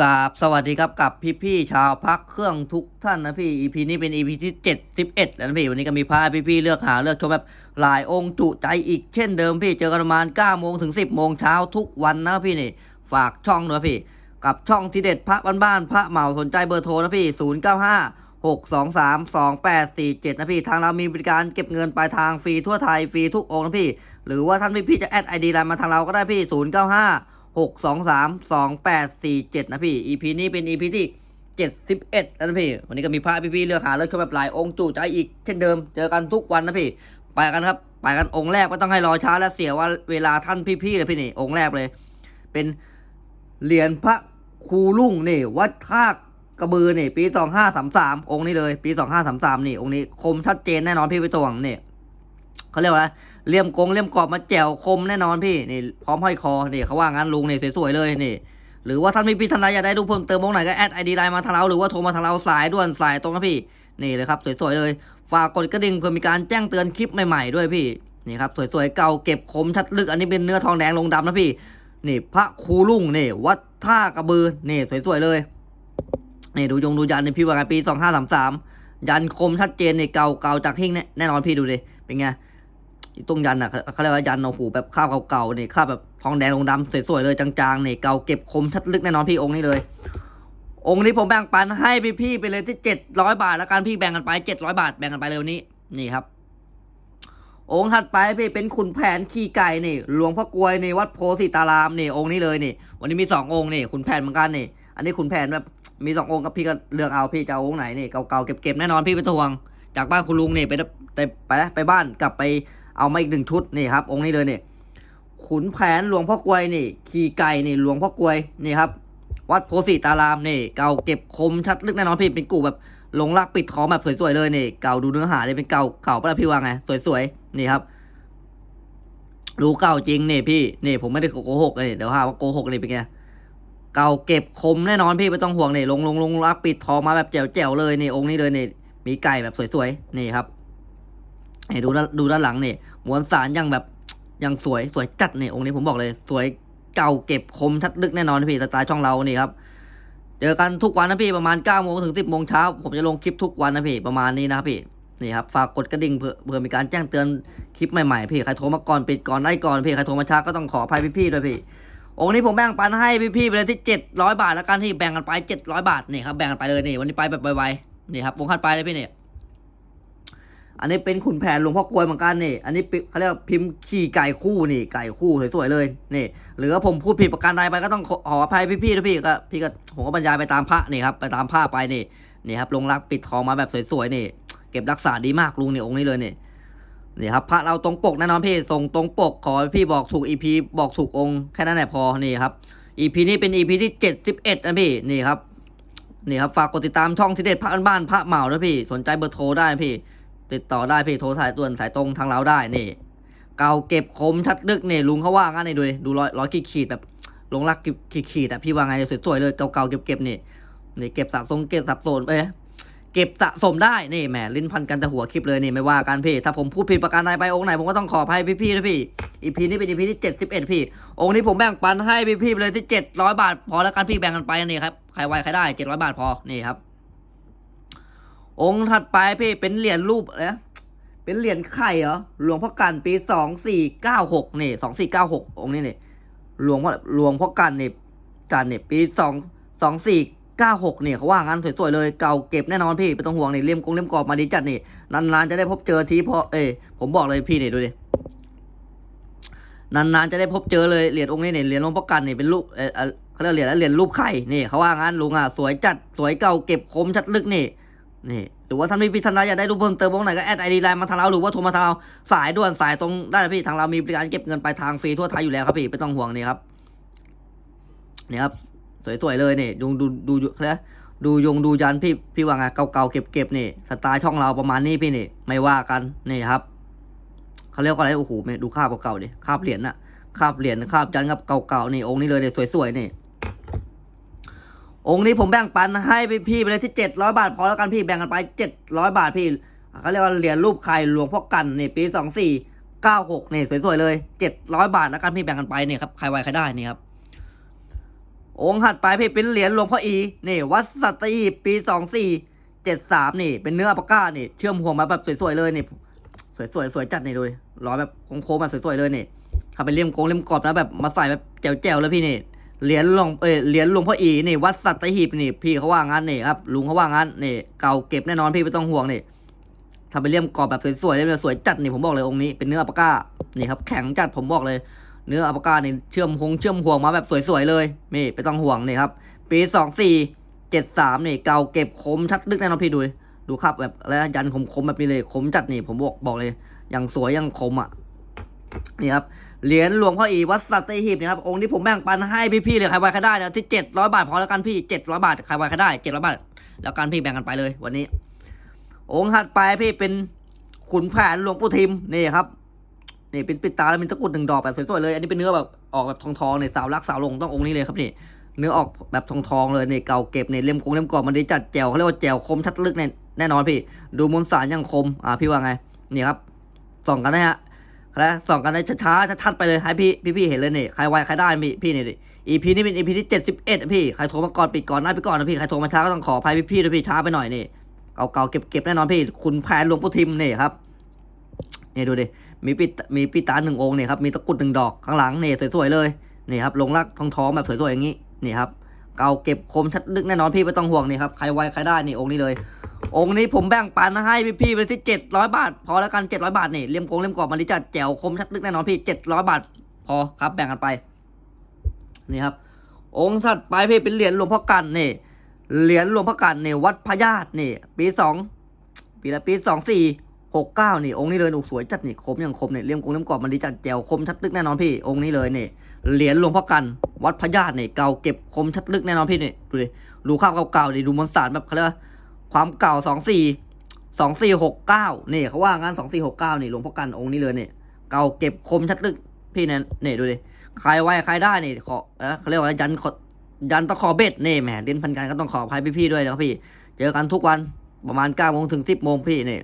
กาบสวัสดีครับกับพี่พี่ๆชาวพักเครื่องทุกท่านนะพี่ EP นี้เป็น EP ที่เจ็ดสิบเอ็ดแล้วนะพี่ วันนี้ก็มีพาพี่พี่ๆเลือกหาเลือกชมแบบหลายองค์จุใจอีกเช่นเดิมพี่เจอกันประมาณ9โมงถึง 10 โมงเช้าทุกวันนะพี่นี่ ฝากช่องด้วยพี่ กับช่องที่เด็ดพระบ้านๆพระเหมาสนใจเบอร์โทรนะพี่ 0 9 5 6 2 3 2 8 4 7 นะพี่ ทางเรามีบริการเก็บเงินปลายทางฟรีทั่วไทยฟรีทุกองค์นะพี่ หรือว่าท่านพี่พี่ๆจะแอดไอดีไลน์มาทางเราก็ได้พี่ 0 9 5 หกสองสามสองแปดสี่เจ็ดนะพี่ EP นี้เป็น EP ที่เจ็ดสิบเอ็ดแล้วนะพี่ วันนี้ก็มีพระพี่ๆเลือกหาเลือกชมแบบหลายองค์จุใจอีกเช่นเดิม เจอกันทุกวันนะพี่ ไปกันครับ ไปกันองค์แรกไม่ต้องให้รอช้าและเสียว่าเวลาท่านพี่ๆเลยพี่นี่ องค์แรกเลย เป็นเหรียญพระครูลุ่งนี่วัดท่ากระบือนี่ปีสองห้าสามสามองค์นี้เลย ปีสองห้าสามสามนี่องค์นี้คมชัดเจนแน่นอนพี่ไปตวงนี่เขาเรียกว่าอะไร เลี่ยมกงเลี่ยมกรอบมาแจ๋วคมแน่นอนพี่นี่พร้อมห้อยคอนี่เขาว่างั้นลุงนี่สวยๆเลยนี่ หรือว่าท่านมีพี่ท่านใดอยากได้ดูปเพิ่มเติมตรงไหนก็แอดไอดีไลน์มาทางเราหรือว่าโทรมาทางเราสายด่วนสายตรงนะพี่ นี่เลยครับสวยๆเลยฝากกดกระดิ่งเพื่อมีการแจ้งเตือนคลิปใหม่ๆด้วยพี่นี่ครับสวยๆเก่าเก็บคมชัดลึกอันนี้เป็นเนื้อทองแดงลงดำนะพี่ นี่ พระครูลุ่งนี่ วัดท่ากระบือนี่สวยๆเลยนี่ดูยงดูยันในพี่ว่าไงปีสองห้าสามสามยันคมชัดเจนนี่เก่าเก่าจากหิ้งเนี่ยแน่นอนพี่ดูดิเป็นไง ตรงยันอะเขาเรียกว่ายันโอ้โหแบบข้าวเก่าๆนี่ข้าวแบบทองแดงลงดำสวยๆเลยจางๆนี่เก่าเก็บคมชัดลึกแน่นอนพี่องค์นี้เลย องค์นี้ผมแบ่งปันให้พี่ๆไปเลยที่เจ็ดร้อยบาทแล้วกันพี่แบ่งกันไปเจ็ดร้อยบาทแบ่งกันไปเลยวันนี้ นี่ครับ องค์ถัดไปพี่เป็นขุนแผนขี่ไก่นี่หลวงพ่อกลวยนี่วัดโพธิตารามนี่องค์นี้เลยนี่ วันนี้มีสององค์นี่ขุนแผนเหมือนกันนี่อันนี้ขุนแผนแบบมีสององค์กับพี่ก็เลือกเอาพี่จะเอาองค์ไหนนี่เก่าๆเก็บๆแน่นอนพี่ไปทวง จากบ้านคุณลุงนี่ไปไปไปบ้านกลับไป เอามาอีกหนึ่งชุดนี่ครับ องค์นี้เลยนี่ขุนแผนหลวงพ่อกวยนี่ ขี่ไก่นี่หลวงพ่อกวยนี่ครับ วัดโพธิตารามนี่ เก่าเก็บคมชัดลึกแน่นอนพี่เป็นกูแบบลงรักปิดทองแบบสวยๆเลยนี่ เก่าดูเนื้อหาเลยเป็นเก่าเก่าปะพี่ว่าไงสวยๆนี่ครับรู้เก่าจริงนี่พี่นี่ผมไม่ได้โกหกเลยเดี๋ยวหาว่าโกหกเลยเป็นไงเก่าเก็บคมแน่นอนพี่ไม่ต้องห่วงนี่ลงลงลงรักปิดทองมาแบบแจ๋วๆเลยนี่องค์นี้เลยนี่มีไก่แบบสวยๆนี่ครับให้ดูดูด้านหลังนี่ มวลสารยังแบบยังสวยสวยจัดเนี่ยองค์นี้ผมบอกเลย สวยเก่าเก็บคมชัดลึกแน่นอนนะพี่สไตล์ช่องเรานี่ครับเจอกันทุกวันนะพี่ประมาณ9ก้าโมงถึง10บโมงเช้าผมจะลงคลิปทุกวันนะพี่ประมาณนี้นะครับพี่นี่ครับฝากกดกระดิ่งเพื่อเพื่อมีการแจ้งเตือนคลิปใหม่ๆพี่ใครโทรมาก่อนปิดก่อนได้ก่อนพี่ใครโทรมาช้าก็ต้องขออภัยพี่ๆด้วยพี่องค์นี้ผมแบ่งปันให้พี่ๆไปเลยที่เจ็ดร้อยบาทแล้วกันที่แบ่งกันไปเจ็ดร้อยบาทนี่ครับแบ่งกันไปเลยนี่วันนี้ไปแบบไวๆนี่ครับวงคัดไปเลยพี่เนี่ย อันนี้เป็นขุนแผนหลวงพ่อกลวยเหมือนกันนี่ อันนี้เขาเรียกพิมพ์ขี่ไก่คู่นี่ไก่คู่สวยๆเลยนี่ หรือว่าผมพูดผิดประการใดไปก็ต้องขออภัยพี่ๆนะพี่ก็พี่ก็ผมก็บรรยายไปตามพระนี่ครับไปตามผ้าไปนี่นี่ครับลงรักปิดทองมาแบบสวยๆนี่ เก็บรักษาดีมากลุงนี่องค์นี้เลยนี่นี่ครับพระเราตรงปกแน่นอนพี่ส่งตรงปกขอพี่บอกถูกอีพีบอกถูกองค์แค่นั้นแหละพอนี่ครับอีพีนี้เป็นอีพีที่เจ็ดสิบเอ็ดนะพี่นี่ครับนี่ครับฝากกดติดตามช่องที่เด็ดพระบ้านพระเหมานะพี่ สนใจเบอร์โทรได้พี่ ติดต่อได้พี่โทรสายตัวนสายตรงทางเราได้นี่ เก่าเก็บคมชัดลึกนี่ลุงเขาว่างั้นนี่ดูดิดูร้อยร้อยขีดขีดแบบลงรักขีดขีดๆอะพี่ว่าไงสวยๆเลยเก่าๆเก็บๆนี่นี่เก็บสะสมเก็บสะสมไปเก็บสะสมได้นี่แหมลิ้นพันกันแต่หัวคลิปเลยนี่ไม่ว่ากันพี่ ถ้าผมพูดผิดประการใดไปองค์ไหนผมก็ต้องขออภัยพี่ๆนะพี่อีพีนี้เป็นอีพีที่เจ็ดสิบเอ็ดพี่ องค์นี้ผมแบ่งปันให้พี่ๆเลยที่เจ็ดร้อยบาท พอแล้วกันพี่แบ่งกันไปนี่ครับใครไวใครได้เจ็ดร้อยบาทพอนี่ครับ องค์ถัดไปพี่เป็นเหรียญรูปนะเป็นเหรียญไข่เหรอหลวงพ่อกันปีสองสี่เก้าหกนี่สองสี่เก้าหกองค์นี้นี่หลวงพ่อหลวงพ่อกันนี่กันนี่ปีสองสองสี่เก้าหกเนี่ยเขาว่างั้นสวยๆเลยเก่าเก็บแน่นอนพี่ไม่ต้องห่วงนี่เลี่ยมกงเลี่ยมกรอบมาดีจัดนี่นานๆจะได้พบเจอทีพอเอยผมบอกเลยพี่นี่ดูดินานๆจะได้พบเจอเลยเหรียญองค์นี้เนี่ยเหรียญหลวงพ่อกันนี่เป็นรูปเออเขาเรียกเหรียญเหรียญรูปไข่นี่เขาว่างั้นลุงอะสวยจัดสวยเก่าเก็บคมชัดลึกนี่ นี่หรือว่าท่านพี่พิธันอยากได้รูปเพิ่มเติมตรงไหนก็แอดไอดีไลน์มาทางเราหรือว่าโทรมาทางเราสายด่วนสายตรงได้นะพี่ทางเรามีบริการเก็บเงินปลายทางฟรีทั่วไทยอยู่แล้วครับพี่ไม่ต้องห่วงนี่ครับนี่ครับสวยๆเลยนี่ดูดูดูดูนะดูยงดูยันพี่พี่ว่าไงเก่าๆเก็บๆนี่สไตล์ช่องเราประมาณนี้พี่นี่ ไม่ว่ากันนี่ครับเขาเรียกว่าอะไรโอ้โหดูคาบเก่าๆดิคาบเหรียญน่ะคาบเหรียญคาบยันกับเก่าๆนี่องค์นี้เลยเนี่ยสวยๆนี่ องค์นี้ผมแบ่งปันให้พี่ไปเลยที่เจ็ดร้อยบาทพอแล้วกันพี่แบ่งกันไปเจ็ดร้อยบาทพี่เขาเรียกว่าเหรียญรูปไข่หลวงพ่อกันนี่ปีสองสี่เก้าหกนี่สวยๆเลยเจ็ดร้อยบาทแล้วกันพี่แบ่งกันไปนี่ครับใครไวใครได้นี่ครับองค์ถัดไปพี่เป็นเหรียญหลวงพ่ออีนี่วัดสัตหีบปีสองสี่เจ็ดสามนี่ เป็นเนื้ออัปปะก้านี่เชื่อมห่วงมาแบบสวยๆเลยนี่สวยๆสวยจัดนี่ดูร้อยแบบโค้งๆแบบสวยๆเลยนี่ทำเป็นเลี่ยมโค้งเลี่ยมกรอบแล้วแบบมาใส่แบบแจ๋วๆแล้วพี่นี่ เหรียญหลวงเออเหรียญหลวงพ่ออีนี่วัดสัตหีบนี่ พี่เขาว่างั้นนี่ครับลุงเขาว่างั้นนี่เก่าเก็บแน่นอนพี่ไม่ต้องห่วงนี่ทำเป็นเลี่ยมกรอบแบบสวยๆเลยสวยจัดนี่ผมบอกเลยองค์นี้เป็นเนื้ออัปปะก้านี่ครับแข็งจัดผมบอกเลย เนื้ออัปปะก้านี่เชื่อมหงเชื่อมห่วงมาแบบสวยๆเลยนี่ไม่ต้องห่วงนี่ครับปีสองสี่เจ็ดสามนี่เก่าเก็บคมชัดลึกแน่นอนพี่ดูดูครับแบบแล้วยันคมคมแบบนี้เลยคมจัดนี่ผมบอกบอกเลย อย่างสวยอย่างคมอะนี่ครับ เหรียญหลวงพ่ออีวัดสัตหีบนี่ครับองค์ที่ผมแบ่งปันให้พี่ๆเลยใครไว้ใครได้นะที่เจ็ดร้อยบาทพอแล้วกันพี่เจ็ดร้อยบาทใครไว้ใครได้เจ็ดร้อยบาทแล้วกันพี่แบ่งกันไปเลย วันนี้ องค์ถัดไปพี่เป็นขุนแผนหลวงปู่ทิมนี่ครับนี่เป็นปิดตาแล้วมีตะกรุดหนึ่งดอกแบบสวยๆเลย อันนี้เป็นเนื้อแบบออกแบบทองๆเนี่ยสาวรักสาวลงต้ององค์นี้เลยครับนี่เนื้อออกแบบทองๆเลยนี่เก่าเก็บเนี่ยเล่มคงเล่มกรอบมันดีจัดแจวเขาเรียกว่าแจวคมชัดลึกเนี่ยแน่นอนพี่ ดูมวลสารยังคมอ่าพี่ว่าไงนี่ครับส่องกันนะฮะ แล้วส่องกันได้ช้าๆชัดๆไปเลยให้พี่พี่ๆเห็นเลยนี่ใครไวใครได้พี่พี่นี่ดิ EP นี้เป็น EP ที่เจ็ดสิบเอ็ดพี่ใครโทรมาก่อนปิดก่อนได้ไปก่อนนะพี่ใครโทรมาช้าก็ต้องขออภัยพี่ๆด้วยพี่ช้าไปหน่อยนี่เก่าๆเก็บๆแน่นอนพี่คุณแผนหลวงปู่ทิมนี่ครับนี่ดูดิมีปิดมีปิดตาหนึ่งองค์นี่ครับมีตะกรุดหนึ่งดอกข้างหลังนี่สวยๆเลยนี่ครับลงรักทองทองแบบสวยๆอย่างนี้นี่ครับเก่าเก็บคมชัดลึกแน่นอนพี่ไม่ต้องห่วงนี่ครับใครไวใครได้นี่องค์นี้เลย องค์นี้ผมแบ่งปันให้พี่ๆไปที่เจ็ดร้อยบาท พอแล้วกันเจ็ดร้อยบาทนี่เลี่ยมโกงเลี่ยมกรอบมันดิจัดแจ๋วคมชัดลึกแน่นอนพี่เจ็ดร้อยบาท พอครับแบ่งกันไป นี่ครับ องค์ถัดไปพี่เป็นเหรียญหลวงพ่อกันนี่เหรียญหลวงพ่อกันนี่วัดพญาตนี่ ปีสองปีละปีสองสี่หกเก้านี่องค์นี้เลยอุสวยจัดนี่คมอย่างคมเนี่ยเลี่ยมกงเลี่ยมกรอบมันดีจัดแจ๋วคมชัดลึกแน่นอนพี่องค์นี้เลยนี่เหรียญหลวงพ่อกัน วัดพญาตนี่เก่าเก็บคมชัดลึกแน่นอนพี่นี่ดูดิดูข้าวเก่าๆดิดูมวลสารแบบเขาเรียกว่า ความเก่าสองสี่สองสี่หกเก้านี่เขาว่างั้นสองสี่หกเก้านี่หลวงพ่อกันองค์นี้เลยเนี่ยเก่าเก็บคมชัดลึกพี่เนี่ยเนี่ยดูดิใครไว้ใครได้เนี่ยขอเออเขาเรียกว่ายันขอยันตะขอเบ็ดเนี่ยแหมเล่นพันกันก็ต้องขออภัยพี่ๆด้วยนะครับพี่ เจอกันทุกวันประมาณเก้าโมงถึงสิบโมงพี่เนี่ย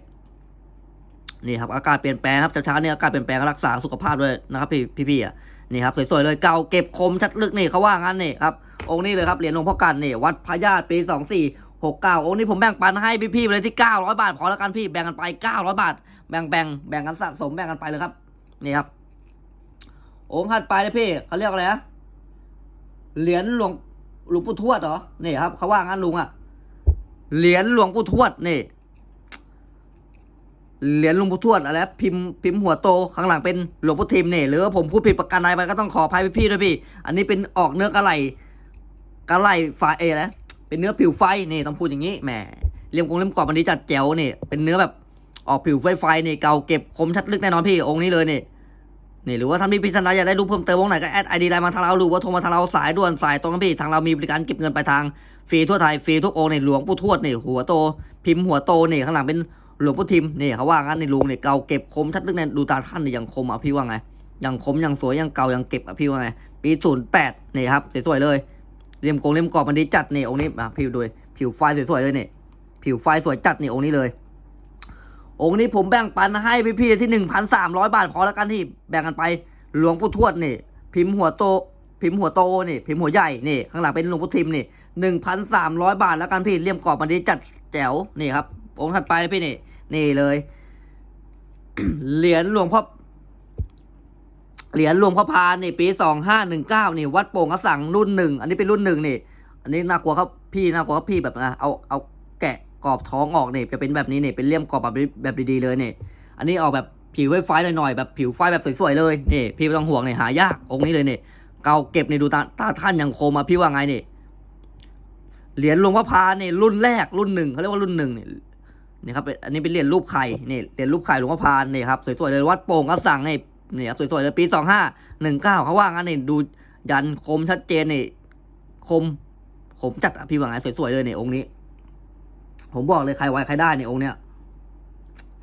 นี่ครับอากาศเปลี่ยนแปลงครับเช้าๆเนี่ยอากาศเปลี่ยนแปลงรักษาสุขภาพด้วยนะครับพี่พี่ๆอะนี่ครับสวยๆเลยเก่าเก็บคมชัดลึกนี่เขาว่างั้นนี่ครับองค์นี้เลยครับเหรียญหลวงพ่อกันนี่วัดพญาตปีสองสี่ หกเก้าองค์นี้ผมแบ่งปันให้พี่ๆไปเลยที่เก้าร้อยบาทพอแล้วกันพี่แบ่งกันไปเก้าร้อยบาท แบ่งแบ่งแบ่งกันสะสมแบ่งกันไปเลยครับ นี่ครับ องค์ถัดไปเลยพี่เขาเรียกอะไรนะเหรียญหลวงหลวงปู่ทวดเหรอนี่ครับเขาว่างั้นลุงอะเหรียญหลวงปู่ทวดนี่เหรียญหลวงปู่ทวดอะไรพิมพ์พิมพ์หัวโตข้างหลังเป็นหลวงปู่ทิมนี่หรือว่าผมพูดผิดประการใดไปก็ต้องขออภัยพี่ๆด้วยพี่ อันนี้เป็นออกเนื้อกระไหลกระไหลไฟเอนะ เป็นเนื้อผิวไฟนี่ต้องพูดอย่างนี้แหมเลี่ยมกงเลี่ยมกรอบมันนี้จัดแจ๋วนี่เป็นเนื้อแบบออกผิวไฟไฟนี่เก่าเก็บคมชัดลึกแน่นอนพี่องค์นี้เลยนี่นี่หรือว่าถ้านมีพิจารณาอยากได้รูปเพิ่มเติมวงไหนก็แอดไอดีไลน์มาทางเราหรือว่าโทรมาทางเราสายด่วนสายตรงกันพี่ทางเรามีบริการเก็บเงินปลายทางฟรีทั่วไทยฟรีทุกองค์นี่หลวงปู่ทวดนี่หัวโต พิมพ์หัวโตนี่ข้างหลังเป็นหลวงปู่ทิมนี่เขาว่างั้นในลุงนี่เก่าเก็บคมชัดลึกเนี่ยดูตาท่านนี่ยังคมอะพี่ว่าไงยังคมยังสวยยังเก่ายังเก็บอะพี่ว่าไงปีศูนย์แปดนี่ครับสวยๆเลย เลี่ยมกงเลี่ยมกรอบมันดีจัดนี่องค์นี้อะพี่ดูผิวไฟสวยๆเลยนี่ผิวไฟสวยจัดนี่องค์นี้เลย องค์นี้ผมแบ่งปันให้พี่ๆที่หนึ่งพันสามร้อยบาทพอแล้วกันที่แบ่งกันไปหลวงปู่ทวดนี่ พิมพ์หัวโต พิมพ์หัวโตนี่พิมพ์หัวใหญ่นี่ข้างหลังเป็นหลวงปู่ทิมนี่หนึ่งพันสามร้อยบาทแล้วกันพี่เลี่ยมกรอบมันนี้จัดแจ๋วนี่ครับองค์ถัดไปพี่นี่ นี่เลยเหรียญหลวงพ่อ เหรียญหลวงพ่อพานนี่ปีสองห้าหนึ่งเก้านี่วัดโป่งกระสังรุ่นหนึ่งอันนี้เป็นรุ่นหนึ่งนี่อันนี้น่ากลัวครับพี่น่ากลัวครับพี่แบบนะเอาเอาแกะกรอบท้องออกนี่จะเป็นแบบนี้นี่เป็นเลี่ยมกรอบแบบแบบดีๆเลยนี่อันนี้ออกแบบผิวไฟหน่อยๆแบบผิวไฟแบบสวยๆเลยนี่พี่ไม่ต้องห่วงนี่หายากองค์นี้เลยนี่เกาเก็บนี่ดูตาตาท่านยังคมอะพี่ว่าไงนี่เหรียญหลวงพ่อพานี่รุ่นแรกรุ่นหนึ่งเขาเรียกว่ารุ่นหนึ่งนี่นี่ครับอันนี้เป็นเหรียญรูปไข่นี่เหรียญรูปไข่หลวงพ่อพานนี่ครับสวยๆเลยวัดโป่งกระสังนี่ นี่ครับสวยๆเลยปีสองห้าหนึ่งเก้าเขาว่างั้นนี่ดูยันคมชัดเจนนี่คมคมจัดอะพี่ว่าไงสวยๆเลยนี่องค์นี้ ผมบอกเลยใครไว้ใครได้นี่องค์เนี้ย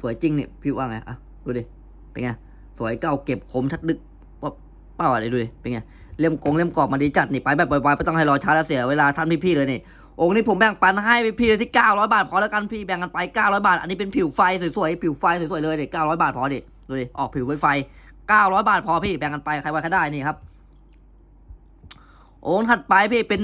สวยจริงนี่พี่ว่าไงอะดูดิเป็นไงสวยเก่าเก็บคมชัดลึกว่าเป้าอะไรดูดิเป็นไงเล่มกงเล่มกรอบมาดีจัดนี่ไปแบบไวๆไม่ต้องให้รอช้าแล้วเสียเวลาท่านพี่ๆเลยนี่องค์นี้ผมแบ่งปันให้พี่เลยที่เก้าร้อยบาทพอแล้วกันพี่แบ่งกันไปเก้าร้อยบาท อันนี้เป็นผิวไฟสวยๆผิวไฟสวยๆเลยเด็กเก้าร้อยบาทพอดิดูดิออกผิวไฟไฟ เก้าร้อยบาทพอพี่แบ่งกันไปใครไว้ใครได้นี่ครับ องค์ถัดไปพี่เป็น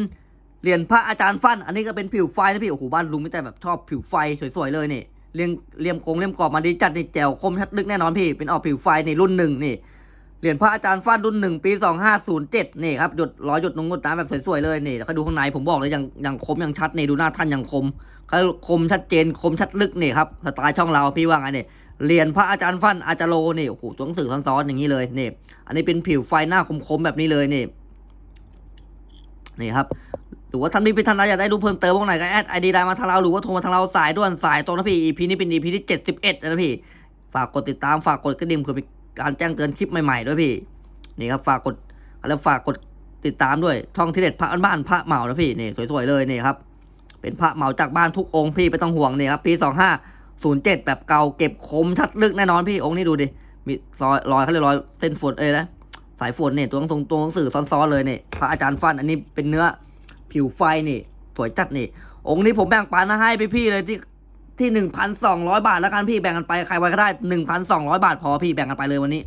เหรียญพระอาจารย์ฟัน อันนี้ก็เป็นผิวไฟนะพี่โอ้โหบ้านลุงไม่แต่แบบชอบผิวไฟสวยๆเลยนี่เรียงเรียมกงเรียมกรอบมาดีจัดนี่แจ๋วคมชัดลึกแน่นอนพี่เป็นออกผิวไฟในรุ่นหนึ่งนี่เหรียญพระอาจารย์ฟันรุ่นหนึ่งปีสองห้าศูนย์เจ็ดนี่ครับหยดร้อยหยดนงหยดน้ำแบบสวยๆเลยนี่แล้วก็ดูข้างในผมบอกเลยยังยังคมยังชัดนี่ดูหน้าท่านยังคมเขาคมชัดเจนคมชัดลึกนี่ครับสไตล์ช่องเราพี่ว่าไงนี่ เหรียญพระอาจารย์ฟันอาจารโลนี่โอ้โหตัวหนังสือซ้อนๆอย่างนี้เลยนี่อันนี้เป็นผิวไฟหน้าคมๆแบบนี้เลยนี่นี่ครับหรือว่าท่านมีพิธานอยากได้ดูเพิ่มเติมพวกไหนก็แอดไอดีไลน์มาทางเราหรือว่าโทรมาทางเราสายด่วนสายตรงนะพี่ EP นี้เป็น EP ที่เจ็ดสิบเอ็ดนะพี่ ฝากกดติดตามฝากกดกระดิ่งเพื่อเป็นการแจ้งเตือนคลิปใหม่ๆด้วยพี่ นี่ครับฝากกดแล้วฝากกดติดตามด้วยท่องที่เด็ดพระบ้านพระเหมานะพี่นี่สวยๆเลยนี่ครับเป็นพระเหมาจากบ้านทุกองค์พี่ไม่ต้องห่วงนี่ครับปีสองห้า ศูนย์เจ็ดแบบเก่าเก็บคมชัดลึกแน่นอนพี่องค์นี้ดูดิ มีรอยรอยเขาเรียกรอยเส้นฝนเอ้ยนะสายฝนเนี่ยตัวตรงตัวหนังสือซ้อนๆเลยเนี่ยพระอาจารย์ฟันอันนี้เป็นเนื้อผิวไฟนี่สวยจัดนี่ องค์นี้ผมแบ่งปันให้พี่ๆเลยที่ที่หนึ่งพันสองร้อยบาทแล้วกันพี่แบ่งกันไปใครไว้ก็ได้หนึ่งพันสองร้อยบาทพอพี่แบ่งกันไปเลยวันนี้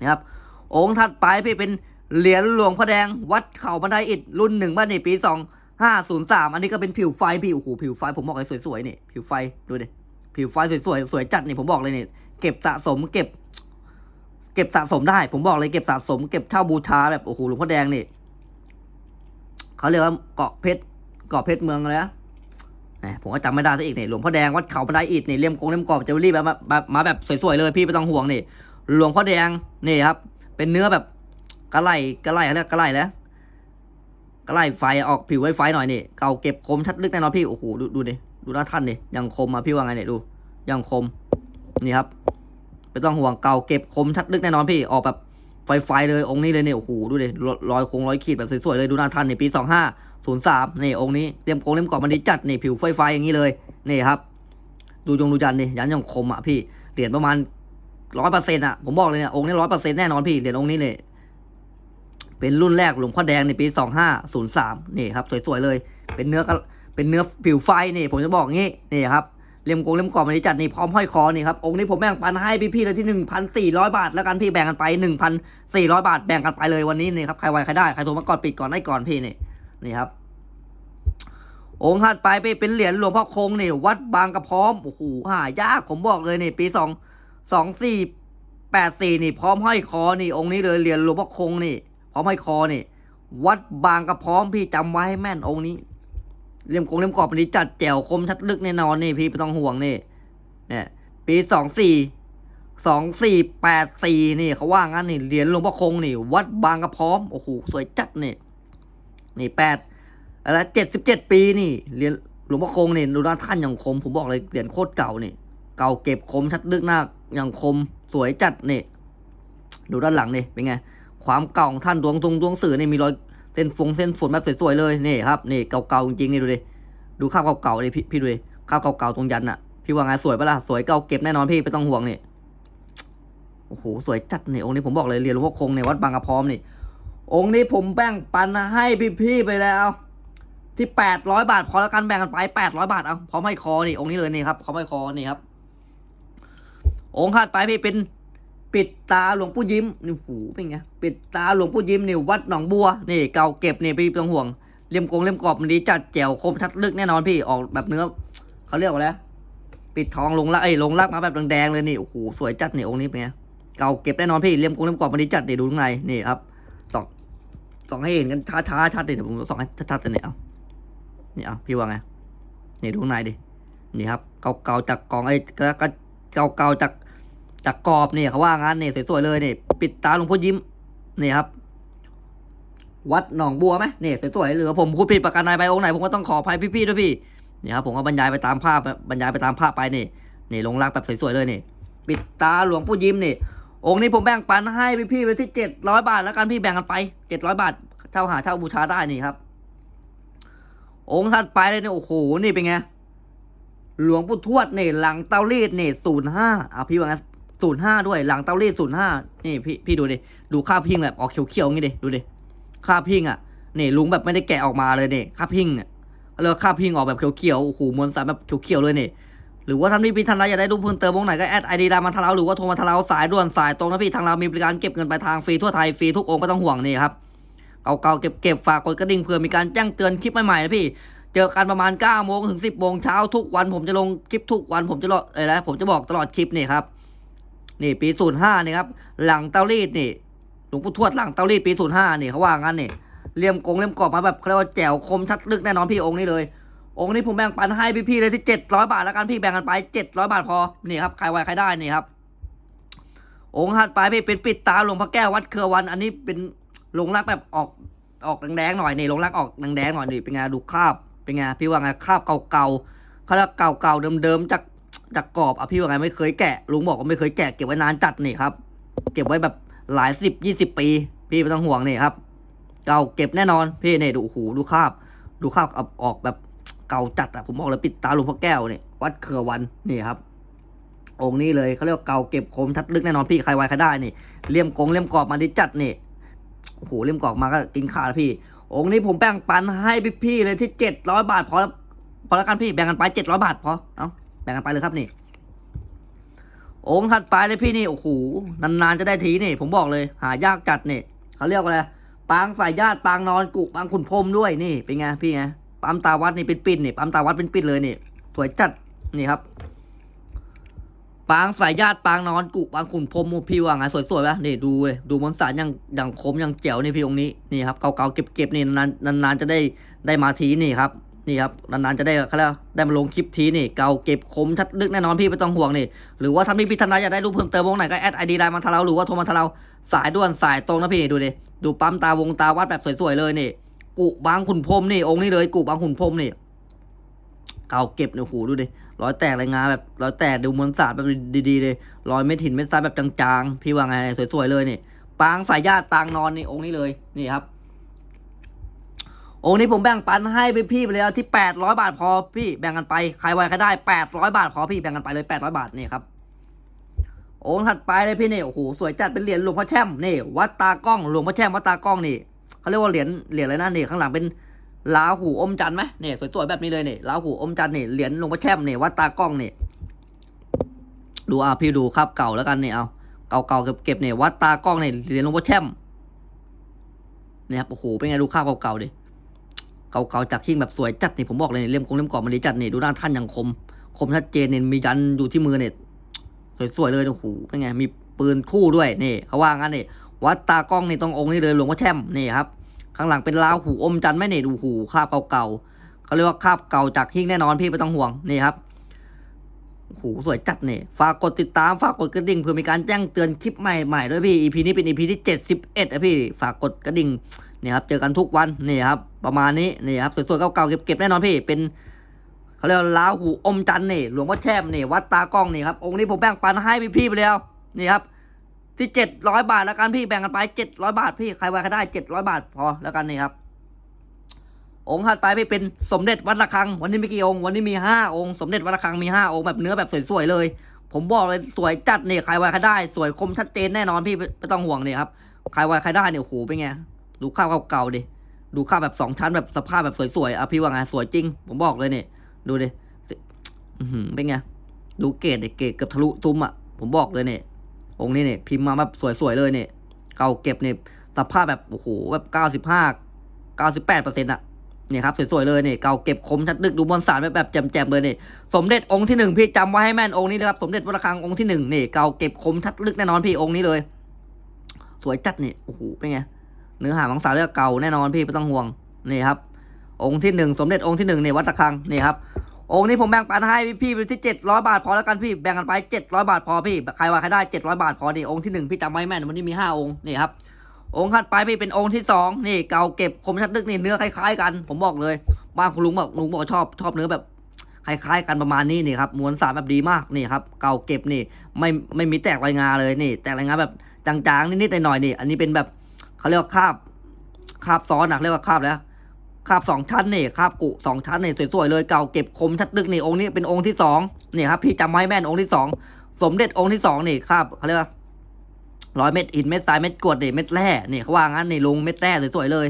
นะครับ องค์ถัดไปพี่เป็นเหรียญหลวงพ่อแดงวัดเขาบันไดอิฐรุ่นหนึ่งบ้านนี่ปีสอง ห้าศูนย์สามอันนี้ก็เป็นผิวไฟพี่โอ้โหผิวไฟผมบอกเลยสวยๆนี่ผิวไฟดูดิผิวไฟสวยๆสวยจัดนี่ผมบอกเลยนี่เก็บสะสมเก็บ เก็บสะสมได้ ผมบอกเลยเก็บสะสมเก็บเช่าบูชาแบบโอ้โหหลวงพ่อแดงนี่เขาเรียกว่าเกาะเพชรเกาะเพชรเมืองอะไรนะผมก็จำไม่ได้ซะอีกนี่หลวงพ่อแดงวัดเขาบันไดอิฐนี่เลี่ยมกงเลี่ยมกรอบเจวเวลรี่แบบมาแบบมาแบบสวยๆเลยพี่ไม่ต้องห่วงนี่หลวงพ่อแดงนี่ครับ เป็นเนื้อแบบกระไหลกระไหลเขาเรียกกระไหลแล้ว กระไหลไฟออกผิวไว้ไฟหน่อยนี่เก่าเก็บคมชัดลึกแน่นอนพี่ โอ้โห ดูดูดิดูหน้าท่านดิยังคมอะพี่ว่าไงเนี่ยดูยังคม นี่ครับไม่ต้องห่วงเก่าเก็บคมชัดลึกแน่นอนพี่ออกแบบไฟไฟเลยองค์นี้เลยเนี่ยโอ้โหดูดิรอยโคงรอยขีดแบบสวยๆเลยดูหน้าท่านนี่ปีสองห้าศูนย์สามนี่องค์นี้เตรียมโคงเตรียมกรอบมันดีจัดนี่ผิวไฟไฟอย่างนี้เลยนี่ครับ ดูจงดูจันนี่ยันยังคมอะพี่เหรียญประมาณร้อยเปอร์เซ็นต์อะผมบอกเลยเนี่ยองค์นี้ร้อยเปอร์เซ็นต์แน่นอนพี่เหรียญองค์นี้เนี่ย เป็นรุ่นแรกหลวงพ่อแดงในปีสองห้าศูนย์สามนี่ครับสวยๆเลย เป็นเนื้อกระเป็นเนื้อผิวไฟนี่ผมจะบอกงี้นี่ครับเล่มกงเล่มกรอบมันจัดนี่พร้อมห้อยคอนี่ครับองค์นี้ผมแบ่งปันให้พี่ๆเลยที่หนึ่งพันสี่ร้อยบาท แล้วกันพี่แบ่งกันไปหนึ่งพันสี่ร้อยบาทแบ่งกันไปเลยวันนี้นี่ครับใครไวใครได้ใครโทรมาก่อนปิดก่อนได้ก่อนพี่นี่นี่ครับ องค์ถัดไปพี่เป็นเหรียญหลวงพ่อคงนี่วัดบางกระพร้อมโอ้โหหายากผมบอกเลยนี่ปีสองสองสี่แปดสี่นี่พร้อมห้อยคอนี่องค์นี้เลยเหรียญหลวงพ่อคงนี่ พร้อมห้อคอนี่ วัดบางกระพร้อมพี่จำไว้ให้แม่นองค์นี้เลี่ยมกงเลี่ยมกรอบอันนี้จัดแจ๋วคมชัดลึกแน่นอนนี่พี่ไม่ต้องห่วงนี่เนี่ยปีสองสี่สองสี่แปดสี่นี่เขาว่างั้นนี่เหรียญหลวงพ่อคงนี่ วัดบางกระพร้อมโอ้โหสวยจัดนี่นี่แปดอะไรเจ็ดสิบเจ็ดปีนี่เหรียญหลวงพ่อคงนี่ดูหน้าท่านอย่างคม ผมบอกเลยเหรียญโคตรเก่านี่ เก่าเก็บคมชัดลึกหน้าอย่างคมสวยจัดนี่ดูด้านหลังนี่เป็นไง ความเก่าของท่านดวงตรงดวงสื่อเนี่ยมีรอยเส้นฟงเส้นฝนแบบสวยๆเลยนี่ครับนี่เก่าๆจริงๆนี่ดูดิดูข้าวเก่าๆเลยพี่พี่ดูดิข้าวเก่าๆตรงยันน่ะพี่ว่าไงสวยปะล่ะสวยเก่าเก็บแน่นอนพี่ไม่ต้องห่วงนี่โอ้โหสวยจัดนี่องค์นี้ผมบอกเลยเรียนหลวงพ่อคงในวัดบางกระพร้อมนี่ องค์นี้ผมแบ่งปันให้พี่ๆไปแล้วที่แปดร้อยบาทพอแล้วกันแบ่งกันไปแปดร้อยบาทเอาพร้อมให้คอนี่องค์นี้เลยนี่ครับพร้อมให้คอนี่ครับ องค์ถัดไปพี่เป็น ปิดตาหลวงปู่ยิ้มนี่หูเป็นไงปิดตาหลวงปู่ยิ้มนี่วัดหนองบัวนี่เก่าเก็บนี่พี่ไม่ต้องห่วงเลี่ยมกงเลี่ยมกรอบมันดีจัดแจ๋วคมชัดลึกแน่นอนพี่ออกแบบเนื้อเขาเรียกว่าอะไรปิดทองลงละไอ้ลงลักมาแบบแดงๆเลยนี่โอ้โหสวยจัดนี่องค์นี้เป็นไงเก่าเก็บแน่นอนพี่เลี่ยมกงเลี่ยมกรอบมันดีจัดนี่ดูข้างในนี่ครับสองสองให้เห็นกันช้าๆชัดเลยเดี๋ยวผมสองให้ชัดๆเลยเนี่ยเอานี่เอาพี่ว่าไงนี่ดูข้างในดินี่ครับเก่าๆจากกองไอ้ก็ก็เก่าๆจาก จากกรอบเนี่ยเขาว่างั้นเนี่ยสวยๆเลยเนี่ยปิดตาหลวงพ่อยิ้มนี่ครับ วัดหนองบัวไหมเนี่ยสวยๆหรือผมพูดผิดประการใดไปองค์ไหนผมก็ต้องขออภัยพี่ๆด้วยพี่เนี่ยครับผมก็บรรยายไปตามภาพบรรยายไปตามภาพไปนี่นี่ลงรักแบบสวยๆเลยนี่ปิดตาหลวงพ่อยิ้มนี่องค์นี้ผมแบ่งปันให้พี่ๆไปที่เจ็ดร้อยบาทแล้วกันพี่แบ่งกันไปเจ็ดร้อยบาทเช่าหาเช่าบูชาได้นี่ครับ องค์ถัดไปเลยเนี่ยโอ้โหนี่เป็นไงหลวงปู่ทวดเนี่ยหลังเตารีดเนี่ยศูนย์ห้าอะพี่ว่าไง ศูนย์ห้าด้วยหลังเตารีดศูนย์ห้านี่พี่พี่ดูดิดูค่าพิงแบบออกเขียวๆงี้ดิดูดิค่าพิงอะนี่ลุงแบบไม่ได้แกะออกมาเลยเนี่ยค่าพิงอะแล้วค่าพิงออกแบบเขียวๆโอ้โหมวลสารแบบเขียวๆเลยเนี่ยหรือว่าท่านพี่พี่ท่านใดอยากได้ดูปเพิ่มเติมวงไหนก็แอดไอดีดามาทางเราหรือว่าโทรมาทางเราสายด่วนสายตรงนะพี่ทางเรามีบริการเก็บเงินปลายทางฟรีทั่วไทยฟรีทุกองค์ไม่ต้องห่วงนี่ครับเก่าๆเก็บๆฝากกดกระดิ่งเผื่อมีการแจ้งเตือนคลิปใหม่ๆนะพี่เจอกันประมาณ9โมงถึง 10โมงเช้าทุกวันผมจะลงคลิปทุกวันผมจะรอเอ้ยนะผมจะบอกตลอดคลิปนี่ครับ นี่ปี05นี่ครับหลังเตารีดนี่หลวงปู่ทวดหลังเตารีดปี05นี่เขาว่างั้นนี่เลี่ยมกงเลี่ยมกรอบมาแบบเขาเรียกว่าแจ๋วคมชัดลึกแน่นอนพี่องค์นี้เลย องค์นี้ผมแบ่งปันให้พี่ๆเลยที่700บาทแล้วกันพี่แบ่งกันไป700บาทพอนี่ครับใครไวใครได้นี่ครับองค์ถัดไปพี่เป็นปิดตาหลวงพระแก้ววัดเครือวัน อันนี้เป็นลงรักแบบออกออกแดงๆหน่อยนี่ลงรักออกแดงๆหน่อยนี่เป็นไงดูคราบเป็นไงพี่ว่าไงคราบเก่าๆเขาเรียกเก่าๆเดิมๆจาก จากกรอบอะพี่ว่าไงไม่เคยแกะลุงบอกว่าไม่เคยแกะเก็บไว้นานจัดนี่ครับ เก็บไว้แบบหลายสิบยี่สิบปี พี่ไม่ต้องห่วงนี่ครับ เก่าเก็บแน่นอน พี่เนี่ยดูโอ้โหดูคาบ ดูคาบเอาออกแบบเก่าจัดอะผมบอกเลยปิดตาหลวงพ่อแก้วเนี่ยวัดเครือวันนี่ครับ องค์นี้เลยเขาเรียกว่าเก่าเก็บคมชัดลึกแน่นอนพี่ใครไวใครได้นี่เลี่ยมกงเลี่ยมกรอบมาดิจัดนี่โอ้โหเลี่ยมกรอบมาก็กินขาดแล้วพี่ องค์นี้ผมแบ่งปันให้พี่ๆเลยที่เจ็ดร้อยบาทพอแล้วพอแล้วกันพี่แบ่งกันไปเจ็ดร้อยบาทพอเอา แบ่งกันไปเลยครับนี่ องค์ถัดไปเลยพี่นี่โอ้โหนานๆจะได้ทีนี่ ผมบอกเลย หายากจัดนี่เขาเรียกว่าอะไรปางสายญาติปางนอนกุปางขุนพรมด้วยนี่เป็นไงพี่ไงปั๊มตาวัดนี่เป็นปิ่นนี่ปั๊มตาวัดเป็นปิ่นเลยนี่สวยจัดนี่ครับ ปางสายญาติปางนอนกุปางขุนพรมพี่ว่าไงสวยๆปะนี่ดูเลยดูมนสารยังยังคมยังแจ๋วนี่พี่องค์นี้นี่ครับเก่าๆเก็บๆนี่นานนานๆจะได้ได้มาทีนี่ครับ นี่ครับนานๆจะได้เขาเรียกว่าได้มาลงคลิปทีนี่เก่าเก็บคมชัดลึกแน่นอนพี่ไม่ต้องห่วงนี่หรือว่าถ้ามีพิธนาอยากได้รูปเพิ่มเติมวงไหนก็แอดไอดีไลน์มาทาเราหรือว่าโทรมาทาเราสายด่วนสายตรงนะพี่นี่ดูดิดูปั๊มตาวงตาวัดแบบสวยๆเลยนี่กุบางขุนพรมนี่องค์นี้เลยกุบางขุนพรมนี่เก่าเก็บเนี่ยโอ้โหดูดิรอยแตกรายงานแบบรอยแตกดูมวลสารแบบดีๆเลยรอยเม็ดหินเม็ดทรายแบบจางๆ พี่ว่าไงสวยๆเลยนี่ปางสายญาติปางนอนนี่องค์นี้เลยนี่ครับ องค์นี้ผมแบ่งปันให้ไปพี่ไปแล้วที่แปดร้อยบาทพอพี่แบ่งกันไปใครไวใครได้แปดร้อยบาทพอพี่แบ่งกันไปเลยแปดร้อยบาทนี่ครับองค์ถัดไปเลยพี่นี่โอ้โหสวยจัดเป็นเหรียญหลวงพ่อแช่มนี่วัดตากล้องหลวงพ่อแช่มวัดตากล้องนี่เขาเรียกว่าเหรียญเหรียญอะไรนะนี่ข้างหลังเป็นลาหูอมจันไหมนี่สวยๆแบบนี้เลยนี่ลาหูอมจันนี่เหรียญหลวงพ่อแช่มนี่วัดตากล้องนี่ดูอะพี่ดูครับเก่าแล้วกันนี่เอาเก่าๆเก็บๆเนี่ยวัดตากล้องนี่เหรียญหลวงพ่อแช่มนี่ครับโอ้โหเป็นไงดูข้าวเก่าๆดิ เก่าๆจากชิ่งแบบสวยจัดนี่ผมบอกเลยเนี่ยเล่มคงเล่มกรอบมันดีจัดนี่ดูหน้าท่านอย่างคม คมชัดเจนเนี่ยมียันอยู่ที่มือเนี่ยสวยๆเลยโอ้โหเป็นไงมีปืนคู่ด้วยนี่เขาว่างั้นนี่วัดตากล้องนี่ต้ององค์นี้เลยหลวงพ่อแช่มนี่ครับข้างหลังเป็นลาวหูอมจันทร์ไหมนี่ยดูหูคาบเก่าๆเขาเรียกว่าคาบเก่าจากหิ้งแน่นอนพี่ไม่ต้องห่วงนี่ครับโอ้โหสวยจัดเนี่ยฝากกดติดตามฝากกดกระดิ่งเพื่อมีการแจ้งเตือนคลิปใหม่ๆด้วยพี่ EP นี้เป็น EP ที่เจ็ดสิบเอ็ดนะพี่ฝากกดกระดิ่ง นี่ครับเจอกันทุกวันนี่ครับประมาณนี้นี่ครับสวยๆเก่าๆเก็บๆแน่นอนพี่เป็นเขาเรียกล้าหูอมจันนี่หลวงพ่อแช่มนี่วัดตากล้องนี่ครับองค์นี้ผมแบ่งปันให้พี่ๆไปแล้วนี่ครับที่เจ็ดร้อยบาทแล้วกันพี่แบ่งกันไปเจ็ดร้อยบาทพี่ใครไว้ใครได้เจ็ดร้อยบาทพอแล้วกันนี่ครับ องค์ถัดไปพี่เป็นสมเด็จวัดระฆัง วันนี้มีกี่องค์วันนี้มีห้าองค์สมเด็จวัดระฆังมีห้าองค์แบบเนื้อแบบสวยๆเลย ผมบอกเลยสวยจัดนี่ใครไว้ใครได้ สวยคมชัดเจนแน่นอนพี่ไม่ต้องห่วงนี่ครับใครไว้ใครได้เนี่ยโหเป็นไง ดูข้าวเก่าๆดิ ดูข้าวแบบสองชั้นแบบสภาพแบบสวยๆอะพี่ว่าไงสวยจริง ผมบอกเลยเนี่ยดูดิอื้อหือเป็นไง ดูเกรดเด็เกรดเกือบทะลุซุ้มอะ ผมบอกเลยเนี่ยองค์นี้เนี่ยพิมพ์มาแบบสวยๆเลยเนี่ยเก่าเก็บเนี่ยสภาพแบบโอ้โหแบบเก้าสิบห้าเก้าสิบแปดเปอร์เซ็นต์อะเนี่ยครับสวยๆเลยเนี่ยเก่าเก็บคมชัดลึกดูบนสารแบบแบบแจ่มๆเลยเนี่ยสมเด็จองค์ที่หนึ่งพี่จำไว้ให้แม่นองค์นี้นะครับสมเด็จวัดระฆังองค์ที่หนึ่งเนี่ยเก่าเก็บคมชัดลึกแน่นอนพี่องค์นี้เลย สวยจัดเนี่ยโอ้โหเป็นไง เนื้อหาของสาวเรื่องเก่าแน่นอนพี่ไม่ต้องห่วงนี่ครับ องค์ที่หนึ่งสมเด็จองค์ที่หนึ่งเนี่ยวัดตะคังนี่ครับองค์นี้ผมแบ่งปันให้พี่ไปที่เจ็ดร้อยบาทพอแล้วกันพี่แบ่งกันไปเจ็ดร้อยบาทพอพี่ใครว่าใครได้เจ็ดร้อยบาทพอนี่องค์ที่หนึ่งพี่จำไว้แม่นวันนี้มีห้าองค์นี่ครับองค์ถัดไปพี่เป็นองค์ที่สองนี่เก่าเก็บคมชัดลึกนี่เนื้อคล้ายๆกัน ผมบอกเลยบ้านคุณลุงบอกลุงบอกชอบชอบเนื้อแบบคล้ายๆกันประมาณนี้นี่ครับมวลสารแบบดีมากนี่ครับเก่าเก็บนี่ไม่ไม่มีแตกรายงาเลยนี่ แตกรายงาแบบจางๆนิดๆหน่อยๆนี่ อันนี้เป็นแบบ เขาเรียกว่าคาบคาบซ้อนนะเรียกว่าคาบแล้วคาบสองชั้นนี่คาบกุสองชั้นนี่สวยๆเลยเก่าเก็บคมชัดลึกนี่องค์นี้เป็นองค์ที่สองนี่ครับพี่จำไว้แม่นองค์ที่สองสมเด็จองค์ที่สองนี่คาบเขาเรียกว่าร้อยเม็ดหินเม็ดทรายเม็ดกรวดนี่เม็ดแร่นี่เขาว่างั้นนี่ลงเม็ดแร่สวยๆเลย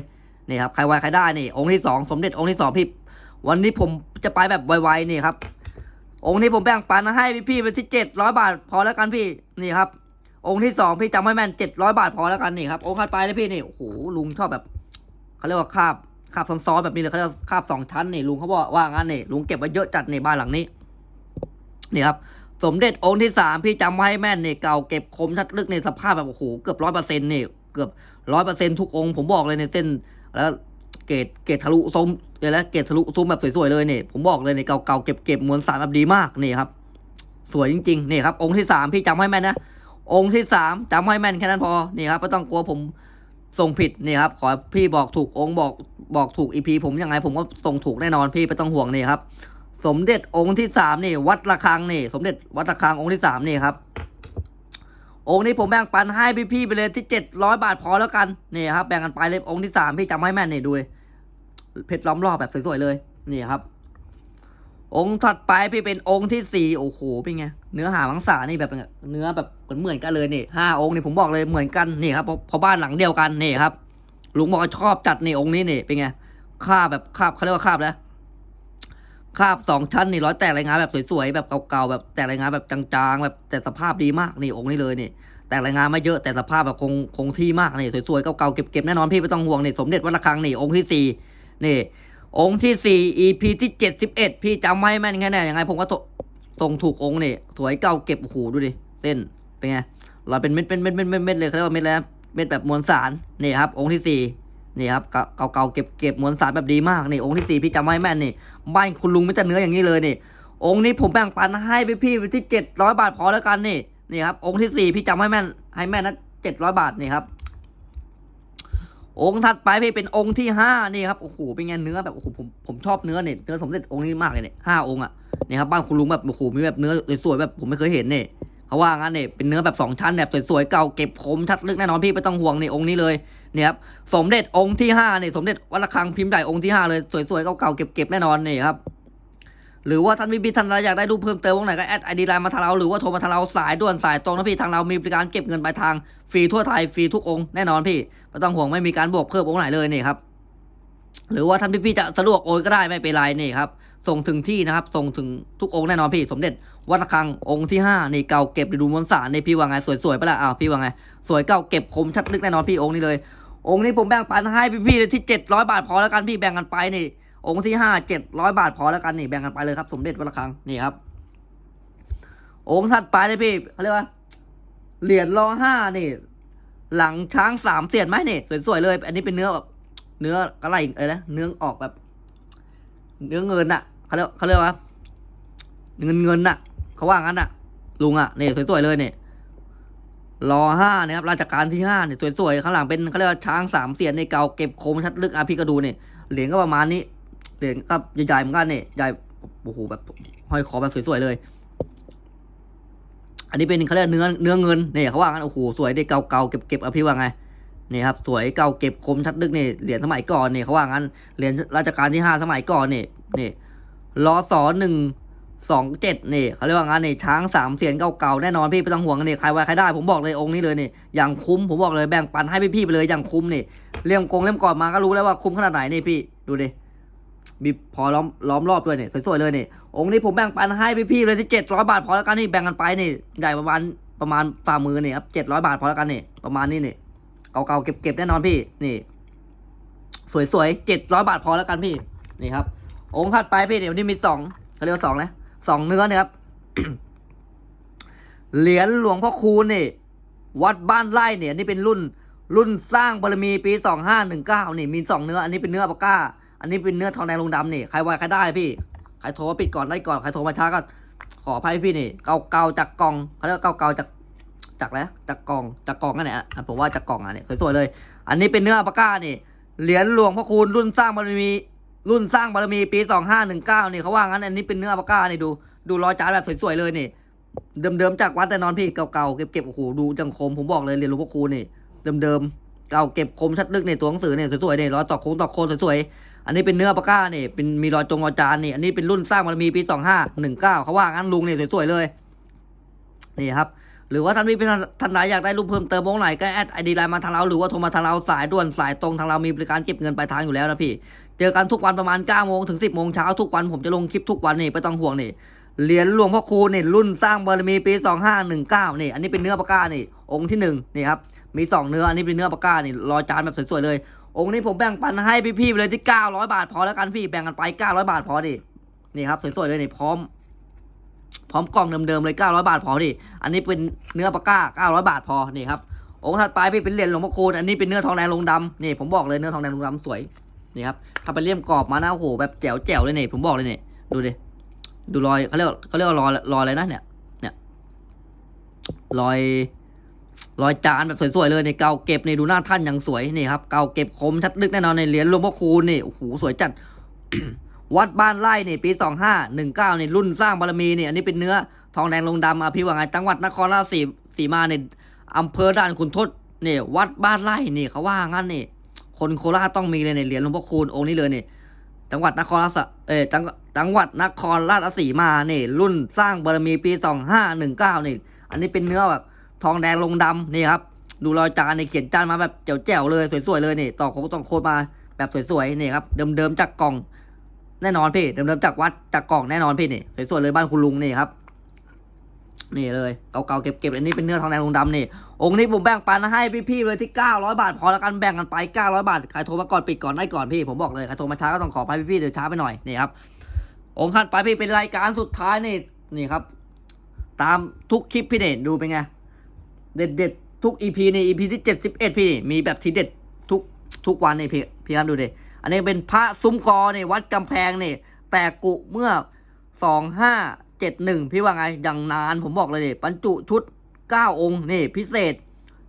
นี่ครับใครไวใครได้นี่ องค์ที่สองสมเด็จองค์ที่สองพี่วันนี้ผมจะไปแบบไวๆนี่ครับ องค์นี้ผมแบ่งปันให้พี่ๆไปที่เจ็ดร้อยบาท พอแล้วกันพี่นี่ครับ องค์ที่สองพี่จำไว้แม่นเจ็ดร้อยบาทพอแล้วกันนี่ครับองค์ถัดไปเลยพี่นี่โอ้โหลุงชอบแบบเขาเรียกว่าคาบคาบซ้อนๆแบบนี้เลยเขาเรียกคาบสองชั้นนี่ลุงเขาบอกว่างั้นนี่ลุงเก็บไว้เยอะจัดในบ้านหลังนี้นี่ครับสมเด็จองค์ที่สามพี่จำไว้ให้แม่นนี่เก่าเก็บคมชัดลึกในสภาพแบบโอ้โหเกือบร้อยเปอร์เซ็นต์นี่เกือบร้อยเปอร์เซ็นต์ทุกองค์ผมบอกเลยในเส้นแล้วเกรดเกรดทะลุซุ้มเดี๋ยแล้วเกรดทะลุซุ้มแบบสวยๆเลยนี่ผมบอกเลยในเก่าๆเก็บเก็บมวลสารแบบดีมากนี่ครับ สวยจริงๆนี่ครับ องค์ที่สามพี่จำให้แม่นนะ องค์ที่สามจำให้แม่นแค่นั้นพอ นี่ครับไม่ต้องกลัวผมส่งผิดนี่ครับ ขอพี่บอกถูกองค์บอกบอกถูกอีพีผมยังไงผมก็ส่งถูกแน่นอนพี่ไม่ต้องห่วงนี่ครับ สมเด็จองค์ที่สามนี่ วัดระฆังนี่ สมเด็จวัดระฆังองค์ที่สามนี่ครับ องค์นี้ผมแบ่งปันให้พี่ๆไปเลยที่เจ็ดร้อยบาทพอแล้วกันนี่ครับแบ่งกันไปเลยองค์ที่สามพี่จำให้แม่นนี่ดูเลยเพชรล้อมรอบแบบสวยๆเลยนี่ครับ องค์ถัดไปพี่เป็นองค์ที่สี่โอ้โหเป็นไงเนื้อหามังสานี่แบบเนื้อแบบ เหมือนเหมือนกันเลยนี่ห้าองค์นี่ผมบอกเลยเหมือนกันนี่ครับเพราะบ้านหลังเดียวกันนี่ครับลุงบอกว่าชอบจัดนี่องค์นี้นี่เป็นไงคาบแบบคาบเขาเรียกว่าคาบแล้วคาบสองชั้นนี่ร้อยแตกรายงานแบบสวยๆแบบเก่าๆแบบแตกรายงานแบบจางๆ แบบแต่สภาพดีมากนี่องค์นี้เลยนี่แตกรายงานไม่เยอะแต่สภาพแบบคงคงที่มากนี่สวยๆเก่าๆเก็บๆแน่นอนพี่ไม่ต้องห่วงนี่สมเด็จวัดระฆังนี่องค์ที่สี่นี่ องค์ที่สี่ EP ที่เจ็ดสิบเอ็ดพี่จำไว้แม่นแค่ไหนยังไงผมก็ส่งถูกองค์นี่สวยเก่าเก็บโอ้โหดูดิเส้น เป็นไงรอยเป็นเม็ดเป็นเม็ดเม็ดเม็ดเม็ดเลยเขาเรียกว่าเม็ดแล้วเม็ดแบบมวลสารนี่ครับ องค์ที่สี่นี่ครับเก่าเก่าๆเก็บเก็บมวลสารแบบดีมากนี่องค์ที่สี่พี่จำไว้แม่นนี่บ้านคุณลุงไม่แต่เนื้ออย่างนี้เลยนี่ องค์นี้ผมแบ่งปันให้พี่พี่ที่เจ็ดร้อยบาทพอแล้วกันนี่นี่ครับ องค์ที่สี่พี่จำให้แม่นให้แม่นนะเจ็ดร้อยบาทนี่ครับ องค์ถัดไปพี่เป็นองค์ที่ห้านี่ครับโอ้โหเป็นไงเนื้อแบบโอ้โหผมผมชอบเนื้อเนี่ยเนื้อสมเด็จองค์นี้มากเลยเนี่ยห้าองค์อะนี่ครับบ้านคุณลุงแบบโอ้โหมีแบบเนื้อสวยๆแบบผมไม่เคยเห็นเนี่ย เขาว่างั้นเนี่ยเป็นเนื้อแบบสองชั้นแบบสวยๆเก่าเก็บคมชัดลึกแน่นอนพี่ไม่ต้องห่วงในองค์นี้เลยเนี่ยครับสมเด็จองค์ที่ห้านี่ยสมเด็จวัดระฆังพิมพ์ใหญ่องค์ที่ห้าเลยสวยๆเก่าๆเก็บๆแน่นอนนี่ครับหรือว่าท่านพี่ๆท่านใดอยากได้รูปเพิ่มเติมตรงไหนก็แอดไอดีไลน์มาทางเราหรือว่าโทรมาทางเราสายด่วนสายตรงนะพี่ทางเรามีบริการเก็บเงินปลายทางฟรีทั่วไทยฟรีทุกองค์แน่นอนพี่ไม่ต้องห่วงไม่มีการบวกเพิ่มองค์ไหนเลยนี่ครับหรือว่าท่านพี่พี่จะสะดวกโอนก็ได้ไม่เป็นไรนี่ครับส่งถึงที่นะครับ ส่งถึงทุกองค์แน่นอนพี่ สมเด็จ วัดระฆังองค์ที่ห้านี่เก่าเก็บดูมวลสารนี่พี่ว่าไงสวยๆปะล่ะอ้าวพี่ว่าไง สวยเก่าเก็บคมชัดลึกแน่นอนพี่องค์นี้เลย องค์นี้ผมแบ่งปันให้พี่ๆที่เจ็ดร้อยบาทพอแล้วกันพี่แบ่งกันไปนี่ องค์ที่ห้าเจ็ดร้อยบาทพอแล้วกันนี่แบ่งกันไปเลยครับ สมเด็จวัดระฆังนี่ครับ องค์ถัดไปเลยพี่เขาเรียกว่าเหรียญรอห้านี่ หลังช้างสามเสียนไหมนี่สวยๆเลย อันนี้เป็นเนื้อแบบเนื้อกระไรเอ้ยนะเนื้อออกแบบ เนื้อเงินอะเขาเรียกเขาเรียกว่าเงินเงินอะ เขาว่างั้นอะลุงอะเนี่ยสวยๆเลยเนี่ยรอห้านี่ยครับราชการที่ห้าเนี่ยสวยๆข้างหลังเป็นเขาเรียกว่าช้างสามเสียนในเก่าเก็บคมชัดลึกอะพี่ก็ดูนี่ยเหรียญก็ประมาณนี้เหรียญก็ใหญ่ๆเหมือนกันเนี่ยใหญ่โอ้โหแบบห้อยคอแบบสวยๆเลย อันนี้เป็นเขาเรียกเนื้อเนื้อเงินเนี่ยเขาว่ากันโอ้โหสวยได้เก่าๆเก็บเก็บๆอะพี่ว่าไงนี่ครับสวยเก่าเก็บคมชัดลึกเนี่ยเหรียญสมัยก่อนเนี่ยเขาว่างั้นเหรียญราชการที่ห้าสมัยก่อนเนี่ยนี่รอสอหนึ่ง สองเจ็ดนี่เขาเรียกว่างั้นนี่ช้างสามเสียนเก่าๆแน่นอนพี่ไม่ต้องห่วงนี่ใครไว้ใครได้ผมบอกเลยองค์นี้เลยนี่อย่างคุ้มผมบอกเลยแบ่งปันให้พี่ๆไปเลยอย่างคุ้มนี่เลี่ยมกงเลี่ยมก่อนมาก็รู้แล้วว่าคุ้มขนาดไหนนี่พี่ดูดิมีพอล้อมล้อมรอบด้วยเนี่ยสวยๆเลยนี่องค์นี้ผมแบ่งปันให้พี่ๆเลยที่เจ็ดร้อยบาทพอแล้วกันนี่แบ่งกันไปนี่ใหญ่ประมาณประมาณฝ่ามือนี่ครับเจ็ดร้อยบาทพอแล้วกันนี่ประมาณนี้นี่เก่าๆเก็บๆแน่นอนพี่นี่สวยๆเจ็ดร้อยบาทพอแล้วกันพี่นี่ครับ องค์ถัดไปพี่เดี๋ยวนี้มีสองเขาเรียกว่าสองนะ สองเนื้อเนี่ยครับ เหรียญหลวงพ่อคูณนี่วัดบ้านไร่เนี่ยนี่เป็นรุ่น รุ่นสร้างบารมีปีสองห้าหนึ่งเก้านี่มีสองเนื้อ อันนี้เป็นเนื้อปากก้า อันนี้เป็นเนื้อทองแดงลงดำนี่ใครไวใครได้พี่ใครโทรมาปิดก่อนได้ก่อนใครโทรมาช้าก็ขออภัยพี่นี่เก่าเกาจากกองเขาเรียกว่าเก่าเกาจากจากแล้วจากกองจากกองนั่นแหละผมว่าจากกองอะเนี่ยสวยๆเลย อันนี้เป็นเนื้อปากก้านี่เหรียญหลวงพ่อคูณรุ่นสร้างบารมี รุ่นสร้างบารมีปีสองห้าหนึ่งเก้านี่เขาว่างั้นอันนี้เป็นเนื้อปาก้านี่ดู ดูรอยจานแบบสวยๆเลยนี่ เดิมๆจากวัดแต่นอนพี่เก่าๆเก็บๆโอ้โหดูจังคมผมบอกเลยเรียญหลวงพ่อคูนี่ เดิมๆเก่าเก็บคมชัดลึกในตัวหนังสือเนี่ยสวยๆเนี่ยรอยต่อโค้งต่อโคนสวยๆอันนี้เป็นเนื้อปาก้าเนี่ยเป็นมีรอยจงรอยจานนี่อันนี้เป็นรุ่นสร้างบารมีปีสองห้าหนึ่งเก้าเขาว่างั้นลุงเนี่ยสวยๆเลยนี่ครับหรือว่าท่านพี่ท่านไหนอยากได้รูปเพิ่มเติมวงไหนก็แอดไอดีไลน์มาทางเราหรือว่าโทรมาทางเราสายด่วนสายตรงทางเรามีบริการเก็บเงินปลายทางอยู่แล้วนะพี่ เจอกันทุกวันประมาณ9โมงถึง 10โมงเช้าทุกวันผมจะลงคลิปทุกวันนี่ไม่ต้องห่วงนี่เหรียญหลวงพ่อคูณนี่รุ่นสร้างบารมีปีสองห้าหนึ่งเก้านี่อันนี้เป็นเนื้อปากกานี่องค์ที่หนึ่งนี่ครับมีสองเนื้ออันนี้เป็นเนื้อปากกานี่รอยจานแบบสวยๆเลย องค์นี้ผมแบ่งปันให้พี่ๆไปเลยที่เก้าร้อยบาทพอแล้วกันพี่แบ่งกันไปเก้าร้อยบาทพอดินี่ครับสวยๆเลยนี่พร้อม พร้อมกล่องเดิมๆเลยเก้าร้อยบาทพอดิอันนี้เป็นเนื้อปากกาเก้าร้อยบาทพอนี่ครับองค์ถัดไปพี่เป็นเหรียญหลวงพ่อคูณอันนี้เป็นเนื้อทองแดงลงดำนี่ผมบอกเลยเนื้อทองแดงลงดำสวย นี่ครับถ้าเป็นเลี่ยมกรอบมานะโอ้โหแบบแจ๋วแจ๋วเลยเนี่ยผมบอกเลยเนี่ยดูดิดูรอยเขาเรียกเขาเรียกว่ารอยรอยอะไรนะเนี่ย เนี่ยรอยรอยจานแบบสวยๆเลยในเกาเก็บในดูหน้าท่านอย่างสวยนี่ครับเกาเก็บคมชัดลึกแน่นอนในเหรียญหลวงพ่อคูณนี่โอ้โหสวยจัดวัดบ้านไร่นี่ปีสองห้าหนึ่งเก้านี่รุ่นสร้างบารมีนี่อันนี้เป็นเนื้อทองแดงลงดำอะพี่ว่าไงจังหวัดนครราชสีมาเนี่ยอำเภอด่านขุนทดนี่วัดบ้านไร่นี่เขาว่างั้นนี่ คนโคราชต้องมีเลยในเหรียญหลวงพ่อคูณองค์นี้เลยนี่จังหวัดนครราชเออจังจังหวัดนครราชสีมาเนี่ยรุ่นสร้างบารมีปีสองห้าหนึ่งเก้านี่อันนี้เป็นเนื้อแบบทองแดงลงดำนี่ครับ ดูรอยจานในเขียนจานมาแบบแจ๋วๆเลยสวยๆเลยนี่ต่อโค้งต่อโค้ดมาแบบสวยๆนี่ครับเดิมๆจากกล่องแน่นอนพี่เดิมๆจากวัดจากกล่องแน่นอนพี่นี่สวยๆเลยบ้านคุณลุงนี่ครับ นี่เลยเก่าๆเก็บๆอันนี้เป็นเนื้อทองแดงลงดำนี่องค์นี้ผมแบ่งปันให้พี่ๆเลยที่เก้าร้อยบาท พอแล้วกันแบ่งกันไปเก้าร้อยบาทใครโทรมาก่อนปิดก่อนได้ก่อนพี่ผมบอกเลยใครโทรมาช้าก็ต้องขอไปพี่ๆเดี๋ยวช้าไปหน่อยนี่ครับองค์ถัดไปพี่เป็นรายการสุดท้ายนี่นี่ครับ ตามทุกคลิปพี่เด่นดูเป็นไงเด็ดเด็ดๆทุกอีพีในอีพีที่เจ็ดสิบเอ็ดพี่มีแบบทีเด็ดทุกทุกวันนี่พี่พี่ครับดูดิอันนี้เป็นพระซุ้มกอนี่วัดกำแพงนี่แต่กุเมื่อสองห้า เจ็ดหนึ่งพี่ว่าไงอย่างนานผมบอกเลยดิบรรจุชุดเก้าองค์นี่พิเศษ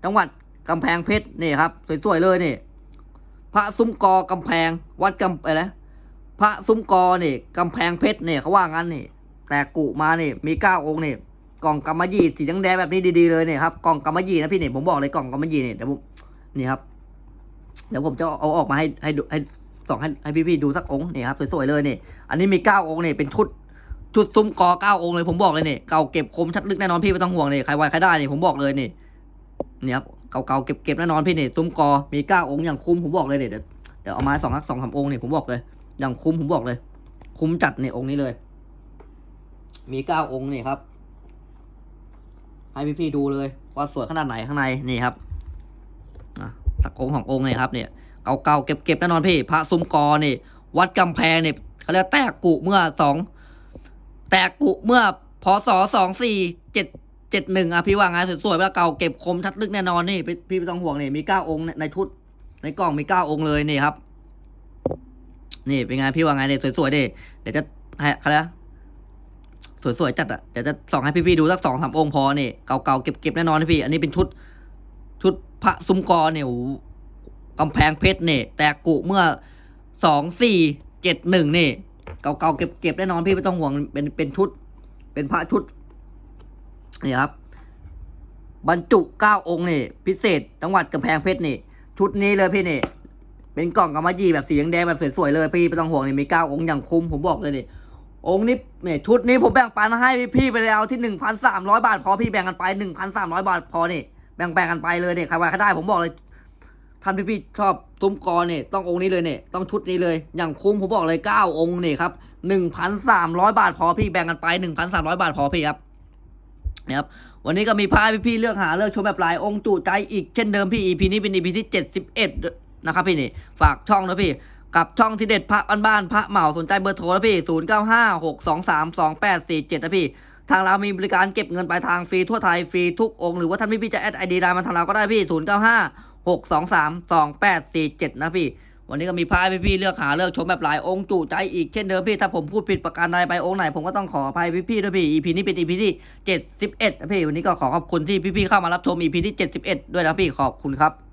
จังหวัดกำแพงเพชรนี่ครับสวยๆเลยนี่พระซุ้มกอกำแพงวัดกำอะไรนะพระซุ้มกอนี่กำแพงเพชรเนี่ยเขาว่างั้นนี่แต่กุมานี่มีเก้าองค์นี่กล่องกำมะหยี่สีแดงแบบนี้ดีๆเลยเนี่ยครับกล่องกำมะหยี่นะพี่เนี่ยผมบอกเลยกล่องกำมะหยี่เนี่ยเดี๋ยวผมนี่ครับ เดี๋ยวผมจะเอาออกมาให้ให้ดูให้ส่องให้ให้พี่ๆดูสักองค์นี่ครับสวยๆเลยนี่อันนี้มีเก้าองค์เนี่ยเป็นชุด ชุดซุ้มกอเก้าองค์เลยผมบอกเลยเนี่ยเก่าเก็บคมชัดลึกแน่นอนพี่ไม่ต้องห่วงเลยใครไวใครได้เนี่ยผมบอกเลยนี่เนี่ยครับเก่าๆเก็บๆแน่นอนพี่เนี่ยซุ้มกอมีเก้าองค์อย่างคุ้มผมบอกเลยเนี่ยเดี๋ยวเดี๋ยวเอามาสองสักสองสามองค์เนี่ยผมบอกเลย อย่างคุ้มผมบอกเลย คุ้มจัดเนี่ยองค์นี้เลย มีเก้าองค์นี่ครับ ให้พี่ๆดูเลยว่าสวยขนาดไหนข้างในนี่ครับอะสักองค์สององค์เนี่ยครับเนี่ยเก่าๆเก็บๆแน่นอนพี่ พระซุ้มกอนี่วัดกำแพงเนี่ยเขาเรียกแตกกุเมื่อสอง ตกกุเมื่อพศสองสี่เจ็ดเจ็ดหนึ่งอะพี่ว่าไงสวยๆเวลาเก่าเก็บคมชัดลึกแน่นอนนี่พี่พี่ไม่ต้องห่วงนี่มีเก้าองค์ในชุด ในกล่องมีเก้าองค์เลยนี่ครับ นี่เป็นไงพี่ว่าไงเนี่ยสวยๆดิเดี๋ยวจะให้เขาเรียกสวยๆจัดอะเดี๋ยวจะส่องให้พี่ๆดูสักสองสามองค์พอเนี่ยเก่าๆเก็บๆแน่นอนนะพี่ อันนี้เป็นชุด ชุดพระซุ้มกอเนี่ยโอ้โหกำแพงเพชรเนี่ยแต่กุเมื่อสองสี่เจ็ดหนึ่งนี่ เก่าๆเก็บๆแน่นอนพี่ไม่ต้องห่วงเป็นเป็นชุด เป็นพระชุดนี่ครับ บรรจุเก้าองค์นี่ พิเศษจังหวัดกำแพงเพชรนี่ ชุดนี้เลยพี่นี่ เป็นกล่องกำมะยี่แบบสีแดงแบบสวยๆเลยพี่ไม่ต้องห่วงนี่มีเก้าองค์อย่างคุ้มผมบอกเลยนี่องค์นี้เนี่ยชุดนี้ผมแบ่งปันให้พี่ไปแล้วที่หนึ่งพันสามร้อยบาทพอพี่แบ่งกันไปหนึ่งพันสามร้อยบาทพอนี่แบ่งแบ่งกันไปเลยเนี่ยใครว่าใครได้ผมบอกเลย ท่านพี่ๆชอบตุ้มกอเนี่ยต้ององค์นี้เลยเนี่ยต้องชุดนี้เลย อย่างคุ้มผมบอกเลยเก้าองค์เนี่ยครับหนึ่งพันสามร้อยบาทพอพี่แบ่งกันไปหนึ่งพันสามร้อยบาทพอพี่ครับนะครับวันนี้ก็มีพาพี่ๆเลือกหาเลือกชมแบบหลายองค์จุใจอีกเช่นเดิมพี่ EP นี้เป็น EP ที่เจ็ดสิบเอ็ดนะครับพี่นี่ฝากช่องนะพี่กับช่องที่เด็ดพระบ้านๆพระเหมาสนใจเบอร์โทรนะพี่ศูนย์เก้าห้าหกสองสามสองแปดสี่เจ็ดนะพี่ทางเรามีบริการเก็บเงินปลายทางฟรีทั่วไทยฟรีทุกองค์หรือว่าท่านพี่ๆจะแอดไอดีไลน์มาทางเราก็ได้พี่ศูนย์เก้าห้า หกสองสามสองแปดสี่เจ็ดนะพี่ วันนี้ก็มีพายพี่ๆเลือกหาเลือกชมแบบหลายองค์จุใจอีกเช่นเดิมพี่ ถ้าผมพูดผิดประการใดไปองค์ไหน ผมก็ต้องขออภัยพี่ๆด้วยพี่ EP นี้เป็น EP ที่เจ็ดสิบเอ็ดนะพี่ วันนี้ก็ขอขอบคุณที่พี่ๆเข้ามารับชม EP ที่เจ็ดสิบเอ็ดด้วยนะพี่ขอบคุณครับ